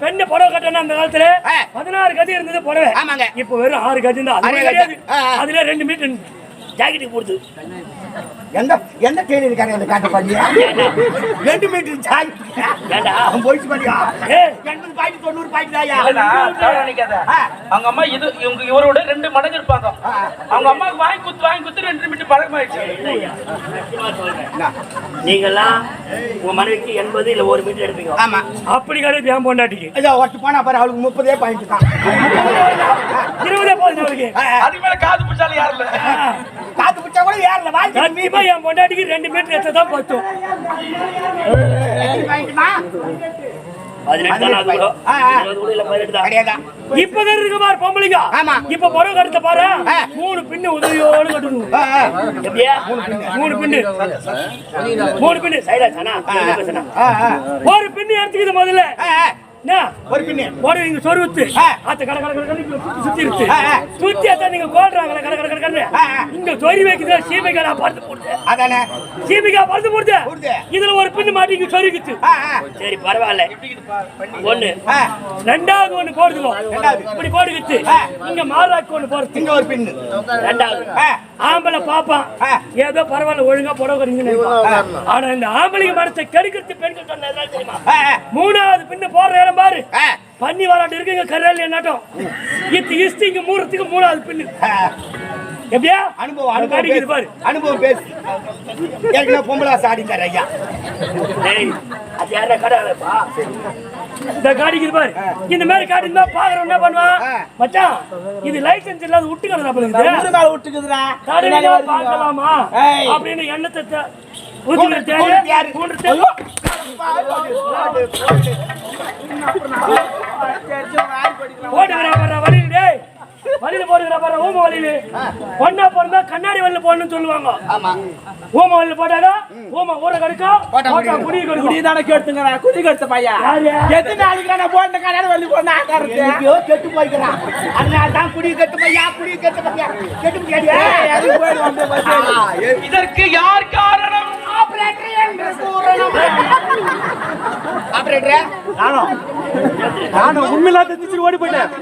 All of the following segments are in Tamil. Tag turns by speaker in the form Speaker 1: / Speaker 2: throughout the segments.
Speaker 1: பெண்ணு புடவை கட்டணும் அந்த காலத்துல. பதினாறு கதி இருந்தது புடவை
Speaker 2: ஆமாங்க.
Speaker 1: இப்ப வெறும் ஆறு கதி தான். அதுல ரெண்டு மீட்டர் ஜாக்கெட்டுக்கு போடுது
Speaker 2: எந்த எந்த டெய்லர் இருக்காரு அந்த காட்டு பண்ணியா ரெண்டு மீட்டர் சாய். போயிட்டு பண்ணியா. எண்பது பாயிண்ட் தொண்ணூறு பாயிண்ட் தாயா.
Speaker 3: அவங்க அம்மா இது இவங்க இவரோட ரெண்டு மடங்கு இருப்பாங்க. அவங்க அம்மாவுக்கு வாங்கி குத்து வாங்கி குத்து ரெண்டு மினிட் பழக்கமாயிடுச்சு.
Speaker 1: நீங்கெல்லாம் உங்க மனைவிக்கு எண்பது இல்ல ஒரு மீட்டர் எடுப்பீங்க.
Speaker 2: ஆமா.
Speaker 1: அப்படி கிடையாது என் பொண்டாட்டிக்கு.
Speaker 2: ஐயா ஒட்டு போனா பாரு அவளுக்கு முப்பதே பாயிண்ட் தான்.
Speaker 1: இருபதே போதும் அவளுக்கு.
Speaker 3: அதுக்கு மேல காது பிடிச்சாலும் யாரும்
Speaker 2: பிடிச்சா கூட ஏறல வாங்கி
Speaker 1: கண்டிப்பா என் பொண்டாட்டிக்கு ரெண்டு மீட்டர் எடுத்து தான் பத்தும் இப்பதான் இருக்கு பாரு பொம்பளைங்க
Speaker 2: ஆமா.
Speaker 1: இப்ப புடவை கடுத்த பாரு. மூணு பின்னு உதவியோடு கட்டணும். மூணு பின்னு. மூணு பின்னு.
Speaker 2: ஆ.
Speaker 1: ஒரு பின்னு எடுத்துக்குது முதல்ல.
Speaker 2: ஒரு பின்னு
Speaker 1: போடு இங்க சொருவுத்து
Speaker 2: ஆ.
Speaker 1: அத்த கட கட சுத்தி இருக்கு. சுத்தி அத்த நீங்க கோடுறாங்களே கட கட கட. இங்க பறந்து போடுது
Speaker 2: அதானே
Speaker 1: சீமைக்காய் பறந்து போடுது. இதுல ஒரு பின்னு மாட்டி இங்க சொருகிச்சு
Speaker 2: ஆ, ஆ.
Speaker 1: சரி பரவாயில்ல ஒண்ணு
Speaker 2: ஆ.
Speaker 1: ரெண்டாவது ஒண்ணு
Speaker 2: ரெண்டாவது.
Speaker 1: இப்படி போடுகிச்சு. இங்க மாறாக்கு ஒண்ணு போடுது
Speaker 2: இங்க ஒரு பின்னு
Speaker 1: ரெண்டாவது. ஆம்பளை பாப்பான். ஏதோ பரவாயில்ல ஒழுங்கா புடவை. ஆனா இந்த ஆம்பளைங்க மனசை கெடுக்கிறது பெண்கள் தெரியுமா. மூணாவது பின்னு போடுற இடம் பாரு.
Speaker 2: ஆ.
Speaker 1: பன்னி வராட்டு இருக்குங்க கரையாளி என்னாட்டம் இது இஸ்திங்க மூறத்துக்கு மூணாவது பின்னு. எப்படியா?
Speaker 2: அனுபவம் அனுபவம்.
Speaker 1: பாரு.
Speaker 2: அனுபவம் பேசு. ஏற்கனவே பொம்பளை சாடிந்தார் ஐயா.
Speaker 1: டேய், அது யாரா கடை அழைப்பா? இந்த காடிக்குது பாரு. இந்த மாதிரி காடி இருந்தா பாக்குறவன் என்ன பண்ணுவான். மச்சான் இது லைசென்ஸ் இல்லாத விட்டு கடை
Speaker 4: ஊரு மேல விட்டுக்குதுடா
Speaker 1: தடையா பார்க்கலாமா. அப்படின்னு எண்ணத்தை வழியில போட்டுக்கிறா பாரு ஊம வழியில. பொண்ணா பிறந்தா கண்ணாடி வழியில போடணும்னு சொல்லுவாங்க.
Speaker 2: ஆமா.
Speaker 1: ஊம வழியில போட்டாக்கா ஊம ஊற கடுக்கா
Speaker 2: போட்டா குடி
Speaker 1: குடி
Speaker 4: தானே கேட்டுங்க குடி கெடுத்த
Speaker 1: யாரு?
Speaker 4: எத்தனை நாளைக்கு நான் போட்ட போன ஆக்காருக்கு
Speaker 2: எங்கேயோ கெட்டு போய்க்கிறான் அதனால தான் குடி கெட்டு குடி
Speaker 4: பஸ்
Speaker 3: இதற்கு யார் காரணம்?
Speaker 2: ஆபரேட்டர் என்று கூறணும் ஆபரேட்டர்
Speaker 4: நானும் உண்மையில ஓடி போயிட்டேன்.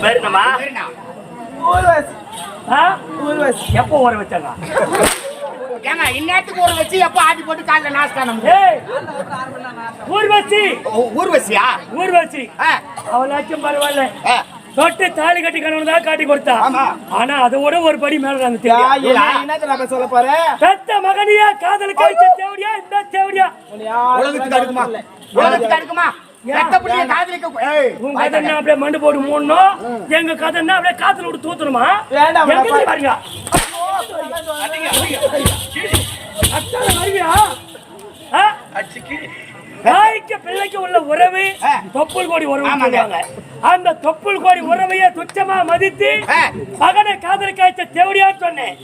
Speaker 1: பேரு என்னம்மா?
Speaker 4: ஊர்வசி
Speaker 1: ஆ?
Speaker 4: ஊர்வசி
Speaker 1: எப்போ ஊற வச்சாங்க?
Speaker 2: ஏங்க இந்நேரத்துக்கு ஒரு வச்சு எப்போ ஆட்டி போட்டு காலைல நாஸ்தா நம்ம?
Speaker 1: ஏய்! ஊர்வசி!
Speaker 2: ஊர்வசியா?
Speaker 1: ஊர்வசி!
Speaker 2: ஆ,
Speaker 1: அவளாச்சும் பரவாயில்ல.
Speaker 2: ஆ.
Speaker 1: தொட்டு தாலி கட்டி கணவன் தான் காட்டி கொடுத்தா.
Speaker 2: ஆமா.
Speaker 1: ஆனா அதை விட ஒரு படி மேல
Speaker 4: என்ன சொல்ல போறேன்
Speaker 1: பெத்த மகனியா காதல் கழிச்ச தேவடியா இந்த தேவடியா?
Speaker 2: உலகத்துக்கு அடுக்குமா? உலகத்துக்கு அடுக்குமா? காதலிக்க
Speaker 1: மண்டு போட்டு மூடணும். எங்க கதை அப்படியே காத்துல விட்டு தூத்தணுமா?
Speaker 4: வேண்டாம்,
Speaker 1: எங்க
Speaker 4: வேண்டாம்.
Speaker 1: பாருங்க வருவியா? தாய்க்கு பிள்ளைக்கு உள்ள உறவு. தொப்புள் கோடி உறவு அந்த தொப்புள் கோடி உறவைய துச்சமா மதித்து. மகனை காதல் காய்ச்ச தேவடியா சொன்னேன்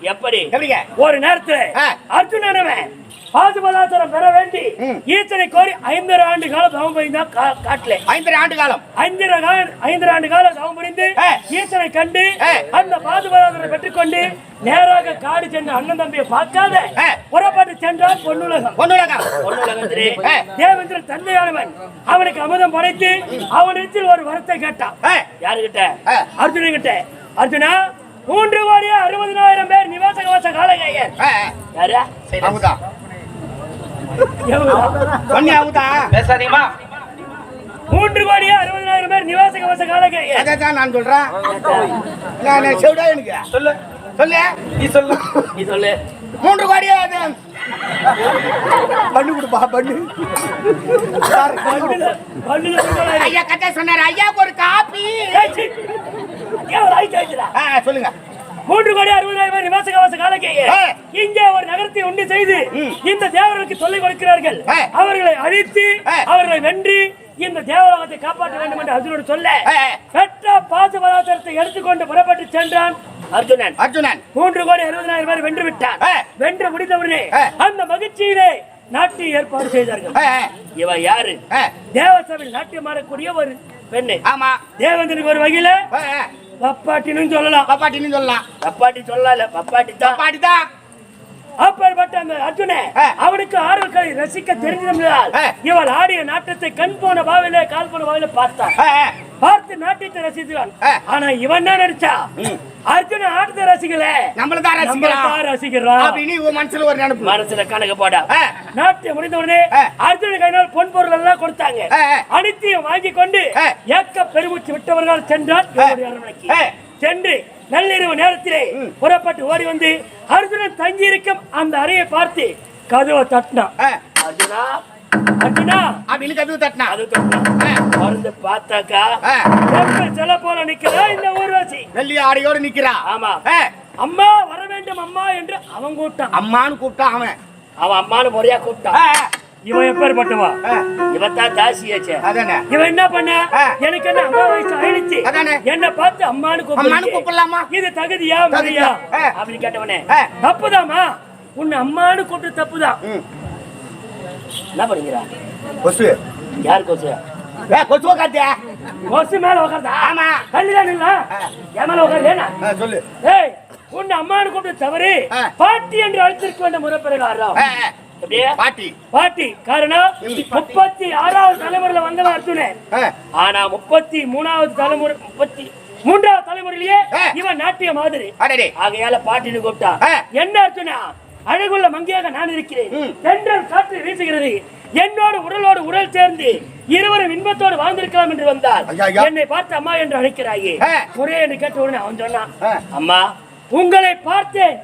Speaker 1: எப்படி ஒரு நேரத்துல. அர்ஜுனனவன் பாதுபதாசனம் பெற வேண்டி. ஈத்தனை கோரி ஐந்தரை ஆண்டு காலம் தவம் புரிந்தா காட்டுல
Speaker 2: ஐந்தரை ஆண்டு காலம்
Speaker 1: ஐந்தரை கால- ஐந்தரை ஆண்டு காலம் தவம் புரிந்து. ஈத்தனை கண்டு. அந்த பாதுபதாசனை பெற்றுக்கொண்டு நேராக காடு சென்று அண்ணன் தம்பியை பார்க்காத. புறப்பட்டு சென்றான் பொன்னுலகம்
Speaker 2: பொண்ணுலகம்
Speaker 1: பொன்னுலகத்திலே. தேவேந்திரன் தந்தையானவன். அவனுக்கு அமுதம் படைத்து அவனிடத்தில் ஒரு வரத்தை கேட்டான். யாருகிட்ட. அர்ஜுனன் கிட்ட அர்ஜுனா மூன்று கோடியே அறுபதினாயிரம் பேர் நிவாச கவச காலகையர் யாரா? எவங்களா?
Speaker 2: சொன்னி அவுதா
Speaker 3: பேசாதீங்கம்மா
Speaker 1: மூன்று கோடியே அறுபதினாயிரம் பேர் நிவாச கவச காலகையர்.
Speaker 2: அதை தான் நான் சொல்றேன். நான் செவிடா எனக்கு?
Speaker 3: சொல்லு.
Speaker 2: சொல்லு.
Speaker 3: நீ சொல்லு.
Speaker 1: நீ சொல்லு.
Speaker 2: மூன்று கோடியே அது பண்ணு கொடுப்பா பண்ணு. ஐயா கட்ட சொன்னாரு ஐயாக்கு ஒரு காப்பி சொல்லுங்க
Speaker 1: மூன்று கோடி அறுபதாயிரம் பேர் நிவாச கவச காலகையர்
Speaker 2: ஆ.
Speaker 1: இங்கே ஒரு நகரத்தை உண்டு செய்து இந்த தேவர்களுக்கு தொல்லை கொடுக்கிறார்கள்
Speaker 2: ஆ.
Speaker 1: அவர்களை அழித்து
Speaker 2: ஆ.
Speaker 1: அவர்களை வென்று இந்த தேவலோகத்தை காப்பாற்ற வேண்டும் என்று அர்ஜுனன் சொல்ல. பெற்ற பாச பதார்த்தத்தை எடுத்துக்கொண்டு புறப்பட்டு சென்றான் அர்ஜுனன்.
Speaker 2: அர்ஜுனன்.
Speaker 1: மூன்று கோடி அறுபதாயிரம் பேர் வென்று விட்டார்
Speaker 2: ஆ.
Speaker 1: வென்று முடித்தவுடனே. அந்த மகிழ்ச்சியிலே நாட்டிய ஏற்பாடு செய்தார்கள். இவ யாரு. தேவசபையில் நாட்டியம் ஆடக்கூடிய ஒரு பெண்ணு.
Speaker 2: ஆமா.
Speaker 1: தேவேந்திரனுக்கு ஒரு வகையில. பப்பாட்டின்னு சொல்லலாம்.
Speaker 2: பாப்பாட்டின்னு சொல்லலாம்.
Speaker 1: பப்பாட்டி சொல்லல பப்பாட்டி தான்
Speaker 2: பாட்டிதான்
Speaker 1: அப்பேற்பட்ட அந்த அர்ஜுனே. அவனுக்கு ஆடல்களை ரசிக்க தெரிந்திருந்தால்
Speaker 2: ஆ.
Speaker 1: இவள் ஆடிய நாட்டத்தை கண் போன பாவில கால் போன பாவில பார்த்தான். பார்த்து நாட்டியத்தை ரசித்தான். ஆனா இவன் என்ன நினைச்சா அர்ஜுன ஆட்டத்தை ரசிக்கல
Speaker 2: நம்மள தான்
Speaker 1: தான் ரசிக்கிறான்
Speaker 2: அப்படின்னு இவன் மனசுல ஒரு நினைப்பு
Speaker 1: மனசுல கணக்கு போடா. நாட்டியம் முடிந்த உடனே. அர்ஜுன கையினால் பொன் பொருள் எல்லாம் கொடுத்தாங்க. அனைத்தையும் வாங்கி கொண்டு. ஏக்க பெருமூச்சு விட்டவர்கள்
Speaker 2: ஆ.
Speaker 1: சென்று நள்ளிரவு நேரத்திலே புறப்பட்டு ஓடி வந்து அர்ஜுனன் தங்கி இருக்கும் அந்த அறையை பார்த்து கதவை தட்டினான்
Speaker 2: ஆ.
Speaker 1: அர்ஜுனா அர்ஜுனா
Speaker 2: அப்படின்னு கதவு தட்டினா.
Speaker 1: அது. மருந்து பார்த்தாக்கா?
Speaker 2: ஆ.
Speaker 1: எப்ப சில போல நிக்கிறா இந்த ஊர்வாசி.
Speaker 2: வெள்ளி ஆடையோடு நிக்கிறா.
Speaker 1: ஆமா. அம்மா வர வேண்டும் அம்மா என்று அவன் கூப்பிட்டான்.
Speaker 2: அம்மான்னு கூப்பிட்டா அவன்.
Speaker 1: அவன் அம்மானு முறையா கூப்பிட்டான். இவன் எப்பேற்பட்டவா. இவன் தான் தாசியாச்சே இவன் என்ன பண்ண. எனக்கு என்ன அம்மா வயசு ஆயிடுச்சு. என்ன பார்த்து அம்மானு.
Speaker 2: கூப்பிடலாமா
Speaker 1: இது தகுதியா. முறையா. அப்படின்னு கேட்டவனே
Speaker 2: ஆ.
Speaker 1: தப்புதாம்மா உன்னை அம்மானு கூப்பிட்டு தப்புதான். என்ன பண்ணுகிறா
Speaker 2: கொசு
Speaker 1: யார் கொசு கொசு மேல உட்கார்ந்தா
Speaker 2: ஆமா.
Speaker 1: கல்லுதான் இல்ல என் மேல
Speaker 2: ஆ, சொல்லு
Speaker 1: ஏய் உன்னை அம்மானு கூப்பிட்டு தவறு. பாட்டி என்று அழைத்திருக்க வேண்டிய. அப்படியே
Speaker 2: பாட்டி
Speaker 1: பாட்டி காரணம் முப்பத்தி ஆறாவது தலைமுறையில வந்தவன் அர்ஜுனன். ஆனா முப்பத்தி மூணாவது தலைமுறை முப்பத்தி மூன்றாவது தலைமுறையிலேயே. இவன் நாட்டிய மாதிரி
Speaker 2: அடடே
Speaker 1: ஆகையால பாட்டின்னு கூப்பிட்டா
Speaker 2: ஆ.
Speaker 1: என்ன அர்ஜுனா அழகுள்ள மங்கையாக நான் இருக்கிறேன். தென்றல் காற்று வீசுகிறது என்னோடு உடலோடு உடல் சேர்ந்து இருவரும் இன்பத்தோடு வாழ்ந்திருக்கலாம் என்று வந்தால். என்னை பார்த்து அம்மா என்று அழைக்கிறாயே. ஒரே என்று கேட்ட உடனே அவன் சொன்னான். அம்மா உங்களை பார்த்தேன்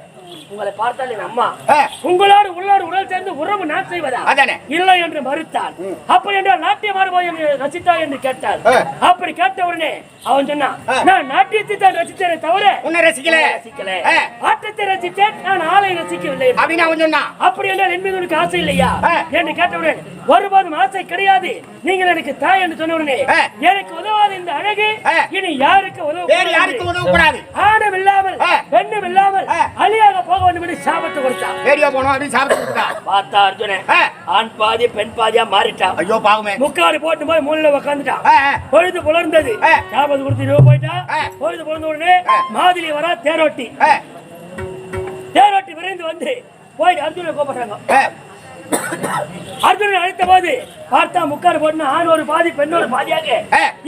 Speaker 1: உங்களை பார்த்தால் என் அம்மா. உங்களோடு உள்ளோடு உடல் சேர்ந்து உறவு நான் செய்வதா. இல்லை என்று மறுத்தான் அப்படி என்றால் நாட்டிய மாறுபாடு என்னை ரசித்தா என்று கேட்டார்
Speaker 2: ஆ.
Speaker 1: அப்படி கேட்ட உடனே அவன் சொன்னான். நான் நாட்டியத்தை தான் ரசித்தேனே தவிர
Speaker 2: உன்னை ரசிக்கல
Speaker 1: ரசிக்கல. ஆட்டத்தை ரசித்தேன் நான் ஆளை ரசிக்கவில்லை.
Speaker 2: அப்படின்னு அவன் சொன்னான்
Speaker 1: அப்படி என்றால் என் மீது உனக்கு ஆசை இல்லையா. என்று கேட்டவுடன் ஒருபோதும் ஆசை கிடையாது நீங்கள் எனக்கு தாய் என்று சொன்ன உடனே. எனக்கு உதவாத இந்த அழகு. இனி யாருக்கு உதவ
Speaker 2: வேறு யாருக்கும் உதவக்கூடாது
Speaker 1: ஆணும் இல்லாமல். பெண்ணும் இல்லாமல். அழியாக போக சாபத்தை கொடுத்தான்
Speaker 2: ரேடியோ போனோம் அப்படின்னு.
Speaker 1: பார்த்தா அர்ஜுனன்
Speaker 2: ஆ.
Speaker 1: ஆண் பாதி பெண் பாதியா மாறிட்டான்
Speaker 2: ஐயோ பாவமே
Speaker 1: முக்காடு போட்டு போய் மூலையில உட்காந்துட்டான். பொழுது புலர்ந்தது. சாபத்து கொடுத்து போயிட்டா. பொழுது புலர்ந்த உடனே. மாதிரி வரா தேரோட்டி தேரோட்டி விரைந்து வந்து போய் அர்ஜுனை கூப்பிடுறாங்க. அர்ஜுனன் அழைத்த போது பார்த்தா முக்காடு போட்டு ஆண் ஒரு பாதி பெண் ஒரு பாதியாக.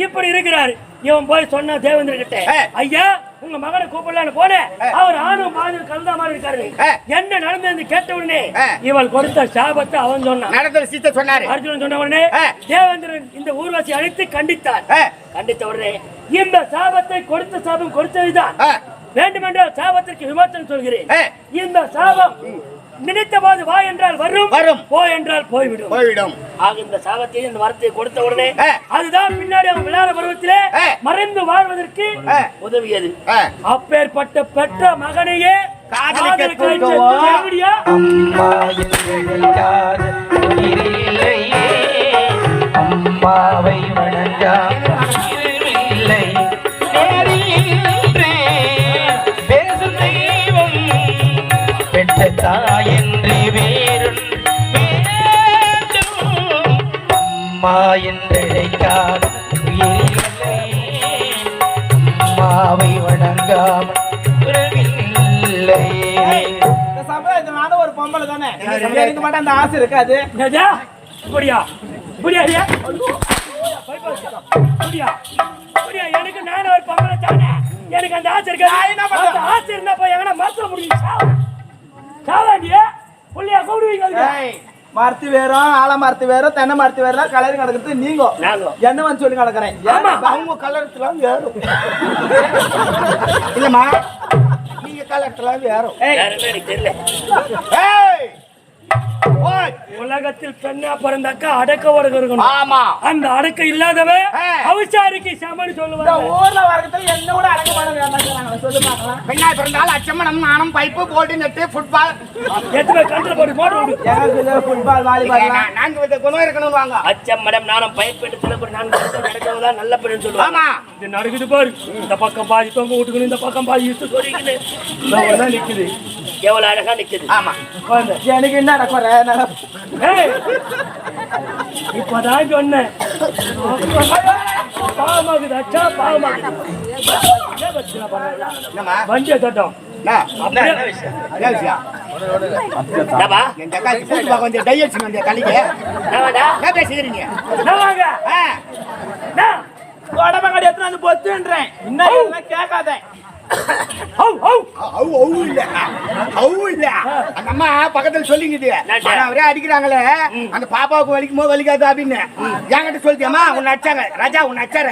Speaker 1: இப்படி இருக்கிறார் இவன் போய் சொன்னா தேவேந்திர கிட்ட. ஐயா உங்க மகனை கூப்பிடலான்னு போனேன். அவர் ஆணும் பாதியும் கலந்தா மாதிரி இருக்காரு. என்ன நடந்தது கேட்ட உடனே. இவள் கொடுத்த சாபத்தை அவன் சொன்னான்
Speaker 2: நடந்த விஷயத்தை சொன்னாரு
Speaker 1: அர்ஜுனன் சொன்ன உடனே. தேவேந்திரன் இந்த ஊர்வாசி அழைத்து கண்டித்தார். கண்டித்த உடனே இந்த சாபத்தை கொடுத்த சாபம் கொடுத்ததுதான்
Speaker 2: ஆ.
Speaker 1: வேண்டுமென்றால் சாபத்திற்கு விமர்சனம் சொல்கிறேன். இந்த சாபம் நினைத்தபாது வா என்றால் வரும்
Speaker 2: வரும்.
Speaker 1: போ என்றால் போய்விடும்
Speaker 2: போய்விடும்
Speaker 1: ஆக இந்த சாபத்தை இந்த வரத்தை கொடுத்த உடனே. அதுதான் பின்னாடி அவன் விளையாட பருவத்திலே. மறைந்து வாழ்வதற்கு. உதவியது
Speaker 2: ஆ.
Speaker 1: அப்பேற்பட்ட பெற்ற மகனையே
Speaker 2: காதலிக்க?
Speaker 5: அம்மா அம்மாவை வணங்காமில்லை நேரின்றே தாயென்று வேறும் அம்மா என்று நினைக்காத உயிரில்லையே அம்மாவை வணங்காமல்
Speaker 4: சமுதாயத்துல நானும் ஒரு பொம்பளை தானே? எனக்கு மட்டும் அந்த ஆசை இருக்காது?
Speaker 1: இப்படியா? இப்படியா? இப்படியா? இப்படியா? எனக்கு நானும் ஒரு பொம்பளை தானே? எனக்கு அந்த ஆசை இருக்கு?
Speaker 4: நான்
Speaker 1: ஆசை இருந்தா போய் எங்கன்னா மரத்துல முடியும் புள்ளியா கூடுவீங்க.
Speaker 4: ஏய், மரத்து வேறும் ஆல மரத்து வேறும் தென்னை மரத்து வேறும் கலரி கிடக்குறது நீங்க. என்ன வந்து சொல்லி கிடக்குறேன்.
Speaker 2: அவங்க கலரத்துலாம் ஏறும் இல்லம்மா நீங்க கலரத்துலாம் ஏறும்
Speaker 4: ஏய்,
Speaker 1: வேற என்ன எனக்கு தெரியல. உலகத்தில் பெண்ணா பிறந்தாக்கா அடக்க ஒடுக்க இருக்கணும்.
Speaker 2: ஆமா.
Speaker 1: அந்த அடக்க இல்லாதவன். அவிசாரிக்கு சமன்னு சொல்லுவாங்க.
Speaker 4: ஊர்ல வரத்துல என்ன கூட அடக்க மாட்டாங்க. சொல்லு பார்க்கலாம்.
Speaker 2: பெண்ணா பிறந்தால் அச்சம்மனம் நாணம் பைப்பு போட்டு நெட்டு ஃபுட்பால்
Speaker 1: எத்தனை கண்டில் போட்டு போட்டு
Speaker 4: ஃபுட்பால் வாலிபால்
Speaker 2: நான்கு வித குணம் இருக்கணும்னு வாங்க
Speaker 1: அச்சம் மடம் நானும் பயப்பட்டு சில நான் நடக்கிறதா நல்ல பெண்ணு சொல்லுவாங்க.
Speaker 2: ஆமா.
Speaker 1: இது நடக்குது பாரு. இந்த பக்கம் பாதி தொங்க விட்டுக்கணும் இந்த பக்கம் பாதி இட்டு சொல்லிக்கணும் நிக்குது. எவ்வளவு அழகா நிக்குது.
Speaker 2: ஆமா.
Speaker 4: எனக்கு என்ன
Speaker 1: ஏய், இப்பதான் சொன்னேன். பாவமாகுது அச்சா
Speaker 2: என்னம்மா?
Speaker 1: வண்டியை தட்டம்.
Speaker 4: உடம்ப கடை வந்து பொத்துன்றேன். இன்னும் கேட்காத.
Speaker 2: அம்மா பக்கத்துல சொல்லிங்குது அவரே அடிக்கிறாங்களே. அந்த பாப்பாவுக்கு வலிக்கும் போது வலிக்காது அப்படின்னு. என்கிட்ட சொல்லிட்டியம்மா உன்னை அடிச்சாங்க. ராஜா உன்னை அடிச்சார.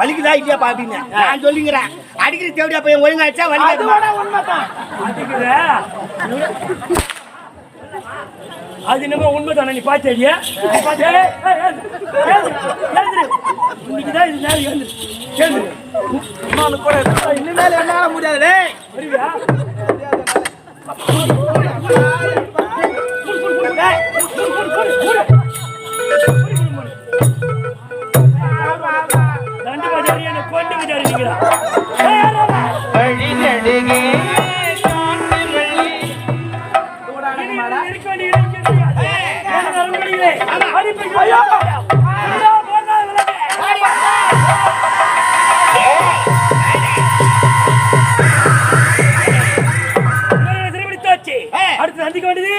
Speaker 2: வலிக்குதா இல்லையாப்பா? அப்படின்னு. நான் சொல்லிங்கிறேன் அடிக்கிற தேவையா பையன் ஒழுங்கா அடிச்சா வலிக்காது
Speaker 1: அது என்னமோ உண்மைதானே நீ பாத்தியா இன்னைக்குதான் இது நேரம் எழுந்து எழுந்து
Speaker 4: இன்னொன்னு கூட இருக்கு. இனிமேல் என்னால முடியாது. டேய்.
Speaker 1: வருவியா? என்ன கொண்டு பஜாரி நிக்கிறா அடுத்து சந்திக்க வேண்டியது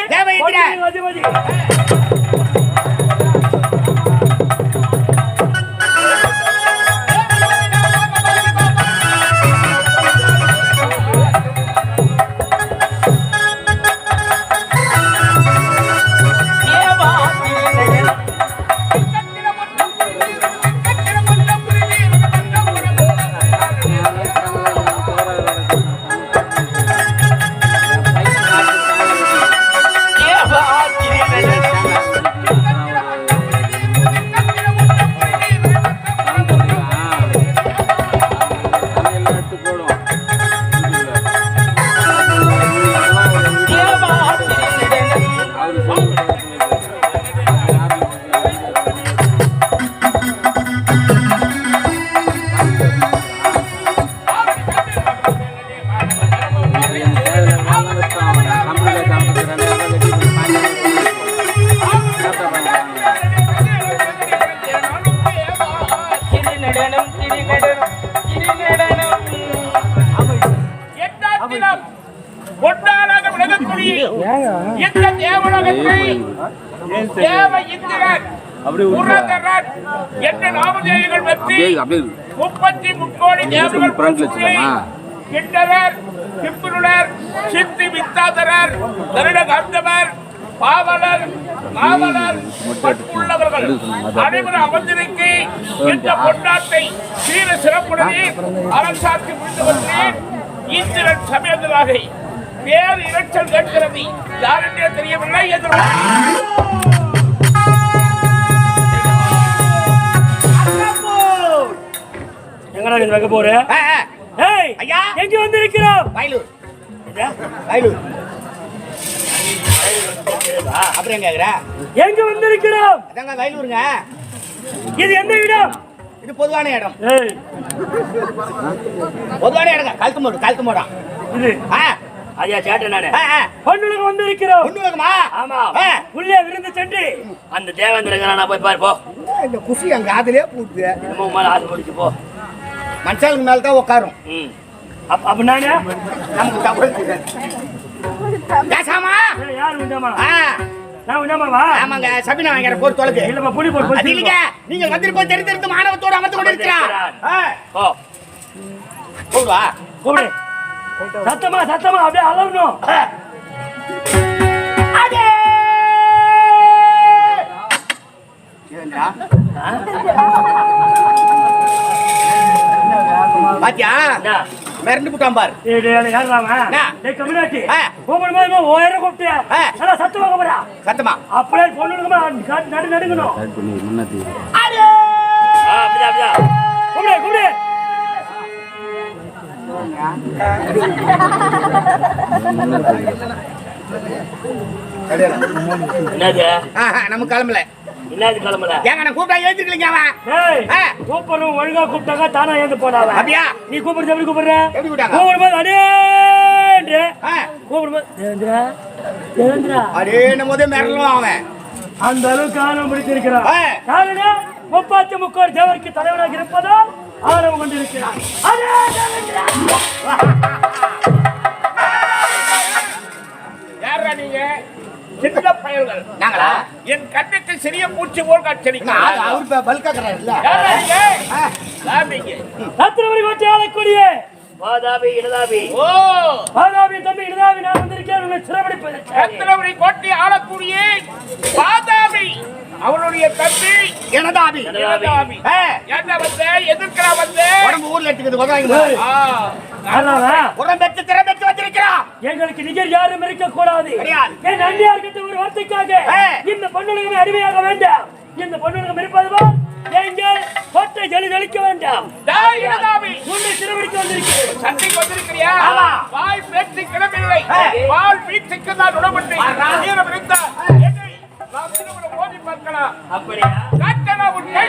Speaker 1: மதி, மதி.
Speaker 5: திருநடனம் திருநடனம் திருநடனம்
Speaker 3: எட்டாம் தினம் பொன்னாளாக விளங்கக்கூடிய இந்த தேவலோகத்தை தேவ இந்திரன் புரதரன் என்ற நாமதேவிகள் பற்றி முப்பத்தி முக்கோடி தேவர்கள் கிண்டவர் கிப்புருளர் சித்தி வித்தாதரர் கருட கந்தவர் பாவலர் நாவலர் பட்டுள்ளவர்கள் அனைவரும் அமர்ந்திருக்கி இந்த பொன்னாட்டை சீர சிறப்புடனே அரசாட்சி முடிந்து வருகிறேன் இந்திரன் சமேதராக வேறு இரைச்சல் கேட்கிறது. யாரென்றே தெரியவில்லை என்று
Speaker 1: எங்கடா நீ வைக்க போற? ஏய்
Speaker 2: ஐயா.
Speaker 1: எங்க வந்திருக்கிறோம்?
Speaker 2: வயலூர். வயலூர். அப்புறம் எங்க கேக்குற.
Speaker 1: எங்க வந்திருக்கிறோம்?
Speaker 2: அதாங்க வயலூருங்க.
Speaker 1: இது எந்த இடம்?
Speaker 2: இது பொதுவான இடம். பொதுவான இடங்க. கழுத்து மோடு கழுத்து மோடம்
Speaker 1: இது.
Speaker 2: ஆ.
Speaker 1: ஐயா சேட்டை நானு. பொண்ணுலகம் வந்திருக்கிறோம்.
Speaker 2: ஒண்ணு வேணுமா
Speaker 1: ஆமா. உள்ளே விருந்து சென்று. அந்த தேவேந்திரங்க நான் போய் பாரு போ
Speaker 2: இந்த குசி அங்க அதுலயே பூத்து
Speaker 1: என்னமோ மேல ஆசை பிடிச்சு போ.
Speaker 2: மனுஷனுக்கு மேல தான் உட்காரும்.
Speaker 1: அப்ப நானு?
Speaker 2: நமக்கு தகவல். பேசாமா
Speaker 1: யாரு
Speaker 2: ஆ,
Speaker 1: நான் உண்டாமாவா
Speaker 2: ஆமாங்க சபினா வாங்கிற போர் தொலைக்கு.
Speaker 1: இல்லப்பா புடி போடு
Speaker 2: அது இல்லைங்க நீங்க தெரிந்திருந்து மாணவத்தோடு அமர்ந்து கொண்டிருக்கிறார். ஆ,
Speaker 1: ஓ
Speaker 2: போடுவா.
Speaker 1: கூப்பிடு சத்தமா சத்தமா அப்படியே அலறணும்.
Speaker 2: அடே? பாத்தியா? மிரண்டு புட்டான் பார்.
Speaker 1: சத்தமா? அப்படியே பொண்ணுங்களுக்குமா நடு- நடு நடுங்கணும். என்னது?
Speaker 2: ஆஹா, நம்ம கிளம்பல.
Speaker 1: என்னது கிளம்பல?
Speaker 2: ஏங்க நான் கூப்பிட்டா ஏத்துக்கலீங்க அவன்.
Speaker 1: கூப்பிடுறவன் ஒழுங்கா கூப்பிட்டாங்க தானா ஏந்து போனாவ?
Speaker 2: அப்படியா?
Speaker 1: நீ கூப்பிடுறது எப்படி கூப்பிடுற?
Speaker 2: எப்படி?
Speaker 1: கூப்பிடும்போது
Speaker 2: ஆ,
Speaker 1: கூப்பிடும்போது தேவேந்திரா தேவேந்திரா
Speaker 2: அடே நம்ம போதே மிரளும் அவன்.
Speaker 1: அந்த அளவுக்கு காலம் பிடிச்சிருக்கிறான்
Speaker 2: ஆ.
Speaker 1: யாருடா முப்பாத்தி தேவருக்கு தலைவராக கொண்டிருக்கிறார் அதே தேவேந்திரா.
Speaker 3: யாரா நீங்க? சின்ன பயல்கள்.
Speaker 2: நாங்களா?
Speaker 3: என் கண்ணுக்கு சிறிய பூச்சி போல் காட்சியளிக்கிறார்
Speaker 2: அது அவர் பல்காக்குறாருல்ல?
Speaker 3: யாரா நீங்க சாமிங்க
Speaker 1: இனதாபி
Speaker 3: ஓ!
Speaker 1: வாதாபி தம்பி இனதாபி நான் வந்திருக்கேன். உங்களை சிறைபிடிப்பதற்கு
Speaker 3: ரத்னபுரி கோட்டை ஆளக்கூடிய பாதாமி அவனுடைய தம்பி.
Speaker 2: எனதாபி.
Speaker 3: என்ன வந்த? எதிர்க்கிறா வந்த?
Speaker 2: உடம்பு ஊர்ல எடுத்துக்குது உதவாங்க
Speaker 3: ஆ,
Speaker 1: அதனால?
Speaker 2: உரம் பெற்று திறம் பெற்று வச்சிருக்கிறான்
Speaker 1: எங்களுக்கு நிகர் யாரும் இருக்க கூடாது. என் நன்றியார் கிட்ட ஒரு வார்த்தைக்காக. இந்த பொண்ணுலகமே அடிமையாக வேண்டாம். இந்த பொண்ணுலகம் இருப்பது போல் எங்கள் கோட்டை ஜலிதளிக்க வேண்டாம்.
Speaker 3: டேய் இளதாமி,
Speaker 1: உன்னை சிறைபிடிக்க வந்திருக்கிறேன்.
Speaker 3: சண்டைக்கு வந்திருக்கிறியா. வாய் பேச்சு கிளம்பில்லை. வால் வீச்சுக்கு தான் உடம்பட்டு ஈரம் இருந்தா
Speaker 1: அப்படியா?
Speaker 3: காட்டனா உன் கை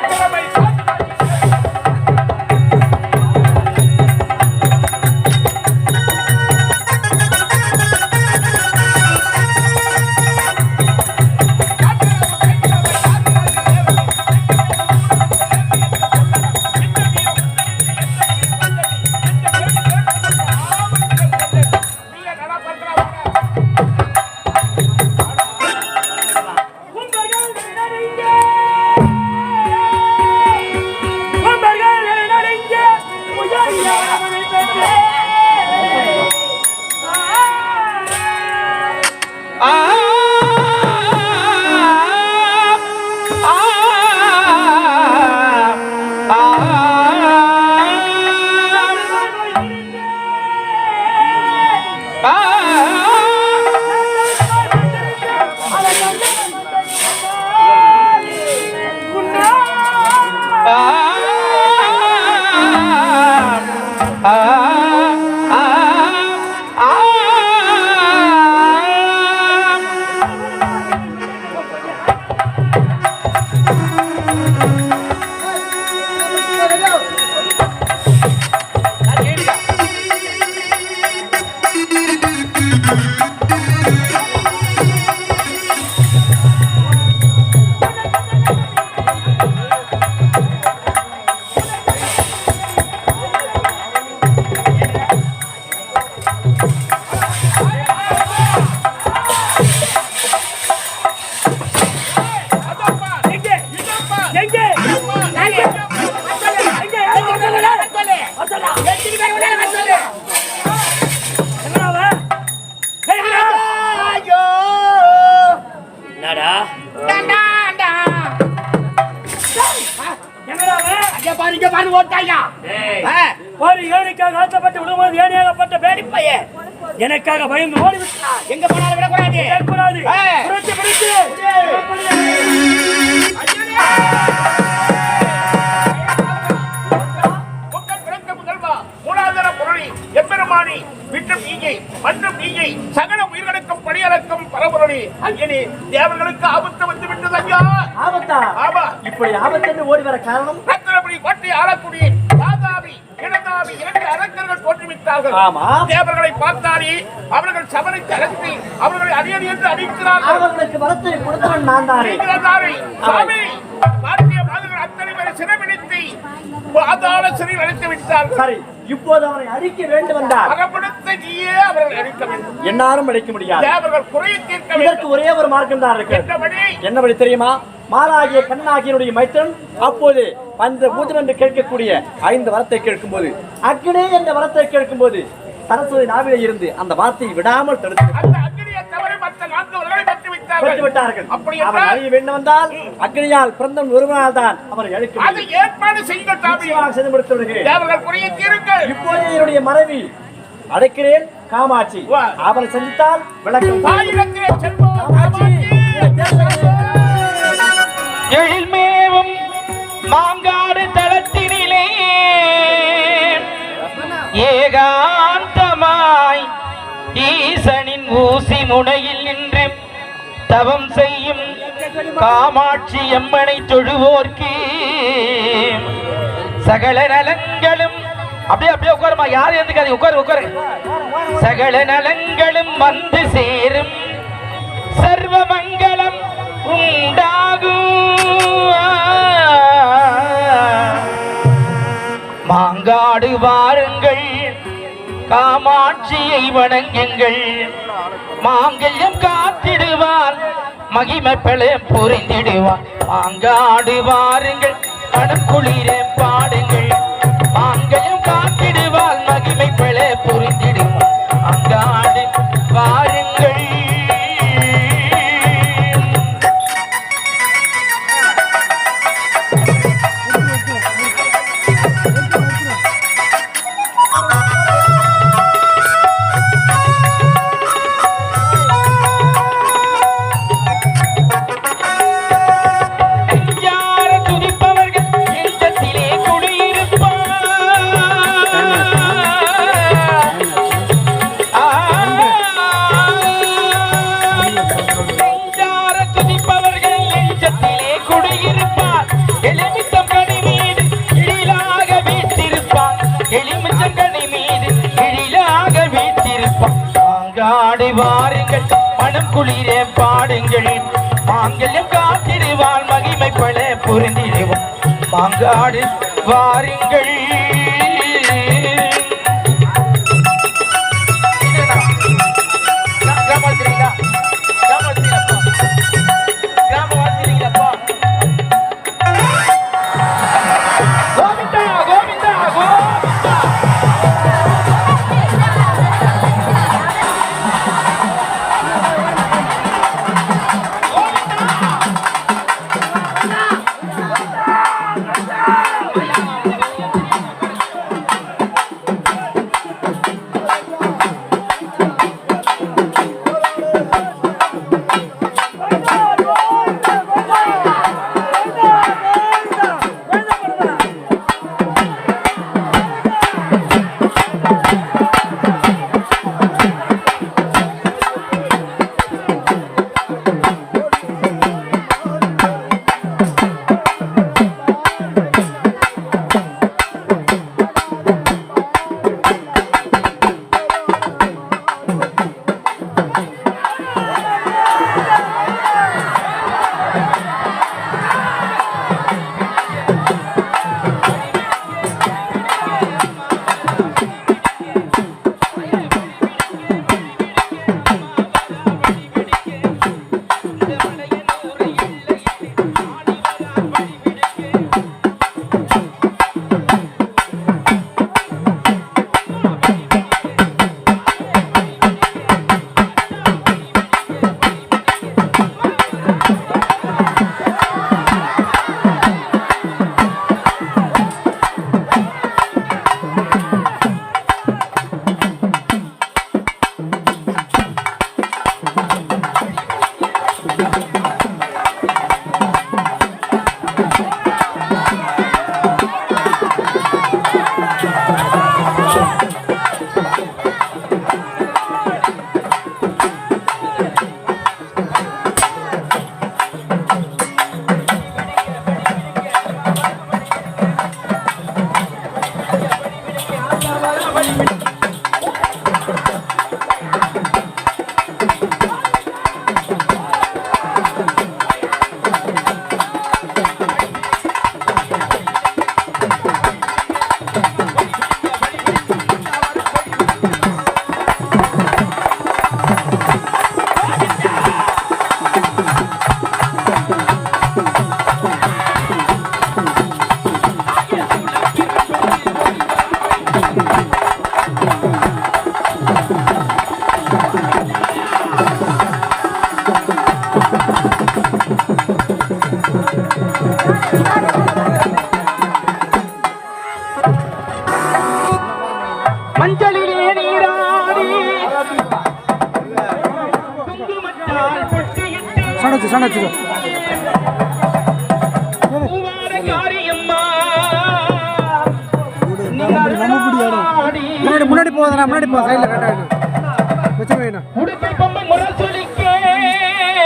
Speaker 1: பேடிப்பையன் எனக்காக பயந்து ஓடி விட்டான்
Speaker 2: எங்க போனாலும் விடக்கூடாது.
Speaker 1: கேட்கக்கூடாது
Speaker 2: ஏய்.
Speaker 1: புரட்சி பிடித்து
Speaker 3: எம்பெருமானி விட்டும் நீங்கை மன்றும் நீங்கை சகல உயிர்களுக்கும் பணியளக்கும் பரபொருளி அங்கனே தேவர்களுக்கு ஆபத்து வந்து விட்டது ஐயா.
Speaker 4: ஆபத்தா?
Speaker 3: ஆமா.
Speaker 4: இப்படி ஆபத்து ஓடி வர காரணம்?
Speaker 3: ரத்னபுரி கோட்டை ஆளக்கூடிய பாதாமி இடதாமி இரண்டு அரக்கர்கள் தோற்றுவித்தார்கள்.
Speaker 4: ஆமா.
Speaker 3: தேவர்களை பார்த்தாலே அவர்கள் சபனை கலத்தி அவர்களை அடியடி என்று அடிக்கிறார்கள்.
Speaker 4: அவர்களுக்கு வரத்தை கொடுத்தவன் நான் தானே.
Speaker 3: சாமி பாரதிய மாதர்கள் அத்தனை பேரை சிறைபிடித்து பாதாள சிறையில் அடைத்து விட்டார்கள்.
Speaker 4: சரி இப்போது அவனை அழிக்க வேண்டும் என்றால்
Speaker 3: அகப்படுத்த நீயே அவர்களை அழிக்க வேண்டும்.
Speaker 4: என்னாலும் அழிக்க முடியாது.
Speaker 3: தேவர்கள் குறையை தீர்க்க
Speaker 4: இதற்கு ஒரே ஒரு மார்க்கம் தான் இருக்கு.
Speaker 3: என்றபடி
Speaker 4: என்னபடி தெரியுமா? மாலாகிய கண்ணனாகியனுடைய மைத்தன் அப்போது அந்த பூஜன் என்று கேட்கக்கூடிய ஐந்து வரத்தை கேட்கும்போது அக்னே என்ற வரத்தை கேட்கும்போது சரஸ்வதி நாவிலே இருந்து அந்த வார்த்தையை விடாமல் அக்னியால் பிறந்தவன் ஒருவனால் தான் அவரை அழிக்க
Speaker 3: ஏற்பாடு
Speaker 4: செய்து முடித்து விடுகிறேன் இப்போது என்னுடைய மனைவி அடைக்கிறேன் காமாட்சி.
Speaker 3: வா.
Speaker 4: அவனை சந்தித்தால் விளக்கம்.
Speaker 5: எழில்மேவும் மாங்காடு தளத்தினிலே. ஏகாந்தமாய் ஈசனின் ஊசி முனையில் நின்று தவம் செய்யும் காமாட்சி அம்மனை தொழுவோர்க்கு. சகல நலங்களும் அப்படியே அப்படியே உட்காருமா யாரும் எதுக்காது உட்காரு உட்காரு. சகல நலங்களும் வந்து சேரும். சர்வ மங்களம் உண்டாகும். மாங்காடு வாருங்கள். காமாட்சியை வணங்குங்கள். மாங்கல்யம் காத்திடுவார். மகிமை பிழை புரிந்திடுவார் மாங்காடு வாருங்கள். மனக்குளிர பாடுங்கள். மாங்கல்யம் மகிமை பெல புரிந்திடுவார் அங்காடு ஆடி வாருங்கள் மனம் குளிரே பாடுங்கள். மாங்கல்யம் காத்திடுவாள் மகிமை பல புரிந்திடுவோம். மாங்காடு வாருங்கள்.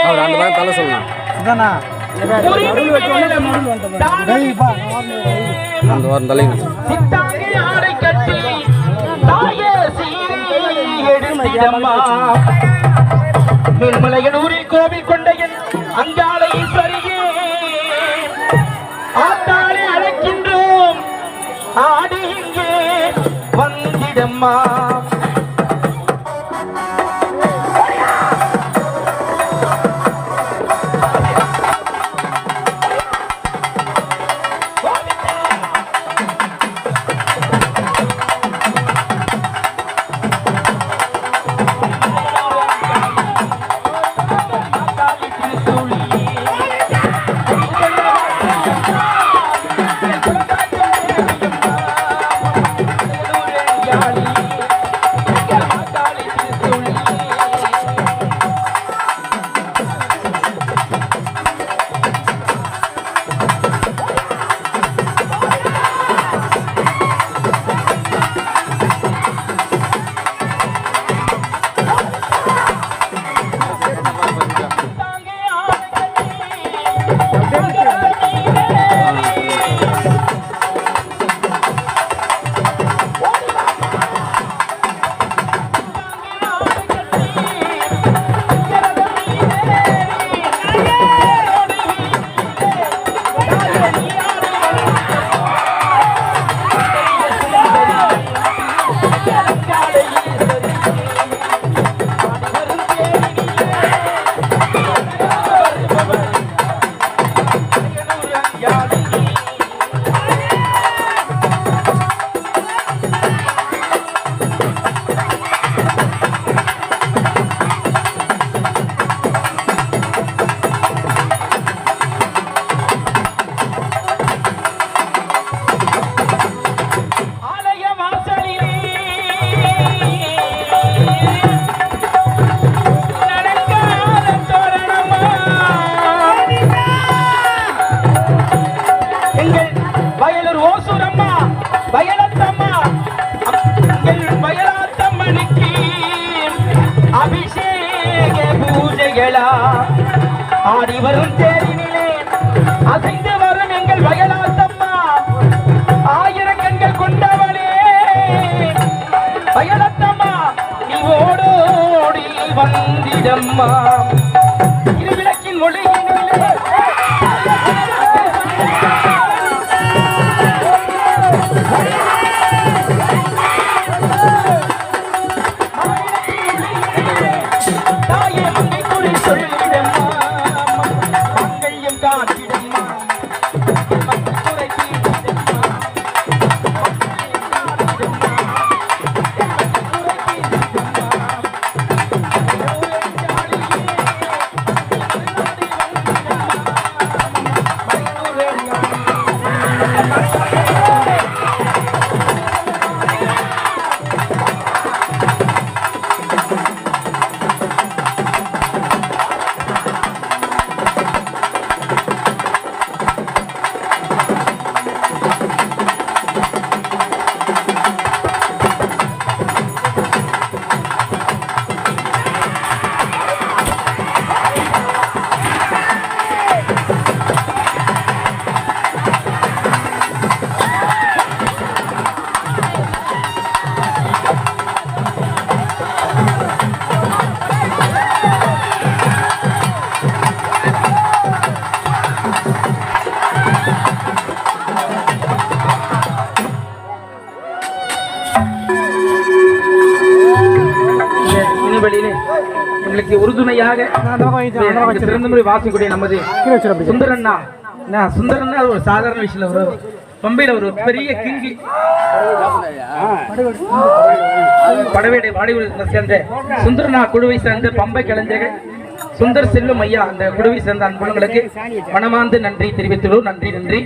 Speaker 6: அவர் அந்த மாதிரி தலை சொல்லலாம் இதாண்ணா அந்த வாரம் தலைங்க
Speaker 5: மேல்மலையனூரில் கோவில் கொண்டையன் அங்காள ஈஸ்வரியே ஆத்தாளை அழைக்கின்றோம். ஆடி இங்கே அம்மா Charlie. உறுதுணையாக சிறந்தமுறை வாசிக்கூடிய நமது சுந்தரண்ணா. அது ஒரு சாதாரண விஷயம் ஒரு பம்பையில ஒரு பெரிய கிங்கி. படவேடை வாடிகுளத்தை சேர்ந்த சுந்தரண்ணா குழுவை சேர்ந்த பம்பை கலைஞர்கள் சுந்தர் செல்லும் ஐயா அந்த குழுவை சேர்ந்த அன்புகளுக்கு மனமார்ந்த நன்றி தெரிவித்துள்ளோம். நன்றி நன்றி.